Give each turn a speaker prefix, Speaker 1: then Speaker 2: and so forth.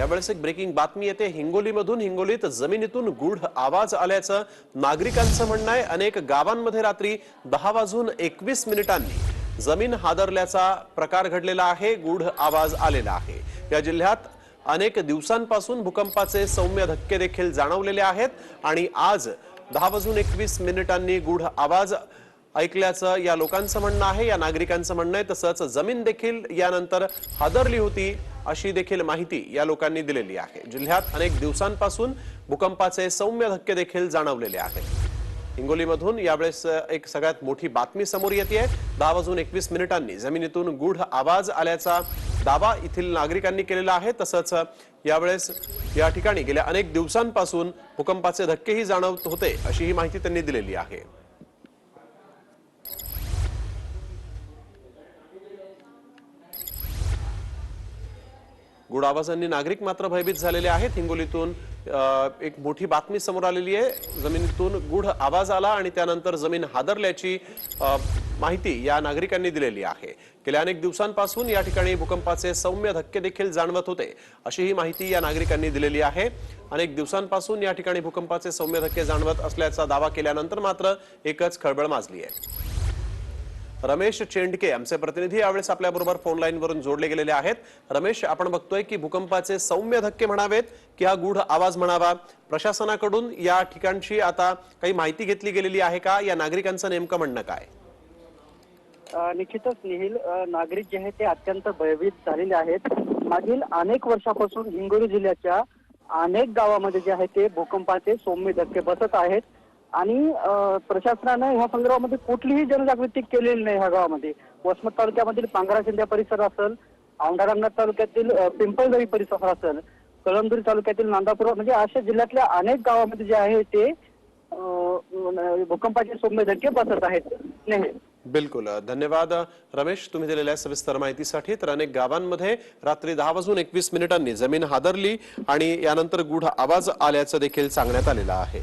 Speaker 1: यावेळेस एक ब्रेकिंग बातमी येते. हिंगोलीमधून हिंगोलीत जमिनीतून गूढ आवाज आल्याचं नागरिकांचं म्हणणं आहे. अनेक गावांमध्ये रात्री दहा वाजून एकवीस मिनिटांनी जमीन हादरल्याचा प्रकार घडलेला आहे. गूढ आवाज आलेला आहे. या जिल्ह्यात अनेक दिवसांपासून भूकंपाचे सौम्य धक्के देखील जाणवलेले आहेत आणि आज दहा वाजून एकवीस मिनिटांनी गूढ आवाज ऐकल्याचं या लोकांचं म्हणणं आहे या नागरिकांचं म्हणणं आहे. तसंच जमीन देखील यानंतर हादरली होती अशी देखील माहिती या लोकांनी दिलेली आहे. जिल्ह्यात अनेक दिवसांपासून भूकंपाचे सौम्य धक्के देखील जाणवलेले आहेत. हिंगोलीमधून यावेळेस एक सगळ्यात मोठी बातमी समोर येते दहा वाजून एकवीस मिनिटांनी जमिनीतून गूढ आवाज आल्याचा दावा येथील नागरिकांनी केलेला आहे. तसंच यावेळेस या ठिकाणी गेल्या अनेक दिवसांपासून भूकंपाचे धक्केही जाणवत होते अशी ही माहिती त्यांनी दिलेली आहे. गुड आवाजांनी नागरिक मात्र भयभीत झालेले आहेत. हिंगोलीतून एक मोठी बातमी समोर आलेली आहे. जमिनीतून गुढ आवाज आला आणि त्यानंतर जमीन हादरल्याची माहिती या नागरिकांनी दिलेली आहे. गेल्या अनेक दिवसांपासून या ठिकाणी भूकंपाचे सौम्य धक्के देखील जाणवत होते अशी ही माहिती या नागरिकांनी दिलेली आहे. अनेक दिवसांपासून या ठिकाणी भूकंपाचे सौम्य धक्के जाणवत असल्याचा दावा केल्यानंतर मात्र एकच खळबळ माजली आहे. रमेश चेंडके आमचे प्रतिनिधी यावेळेस आपल्याबरोबर फोन लाईन वरून जोडले गेलेले आहेत. रमेश आपण बघतोय की भूकंपाचे सौम्य धक्के म्हणावेत की हा गूढ आवाज म्हणावा. प्रशासनाकडून या ठिकाणची आता काही माहिती घेतली गेलेली आहे का? या नागरिकांचं नेमकं म्हणणं काय?
Speaker 2: निश्चितच निहिल नागरिक जे आहेत ते अत्यंत भयभीत झालेले आहेत. मागील अनेक वर्षापासून हिंगोली जिल्ह्याच्या अनेक गावामध्ये जे आहे ते भूकंपाचे सौम्य धक्के बसत आहेत. आणि प्रशासनानं ह्या संदर्भामध्ये कुठलीही जनजागृती केलेली नाही ह्या गावामध्ये. वसमत तालुक्यामधील पांघरा शिंद्या परिसर असेल औंढा तालुक्यातील पिंपळदरी परिसर असेल कळमदुरी तालुक्यातील नांदापूर म्हणजे अशा जिल्ह्यातल्या अनेक गावामध्ये जे आहे ते भूकंपाचे सौम्य धक्के बसत आहेत. नाही.
Speaker 1: बिलकुल. धन्यवाद. रमेश तुम्ही दिलेल्या सविस्तर माहितीसाठी तर अनेक गावांमध्ये रात्री दहा वाजून एकवीस मिनिटांनी जमीन हादरली आणि यानंतर गूढ आवाज आल्याचं देखील सांगण्यात आलेलं आहे.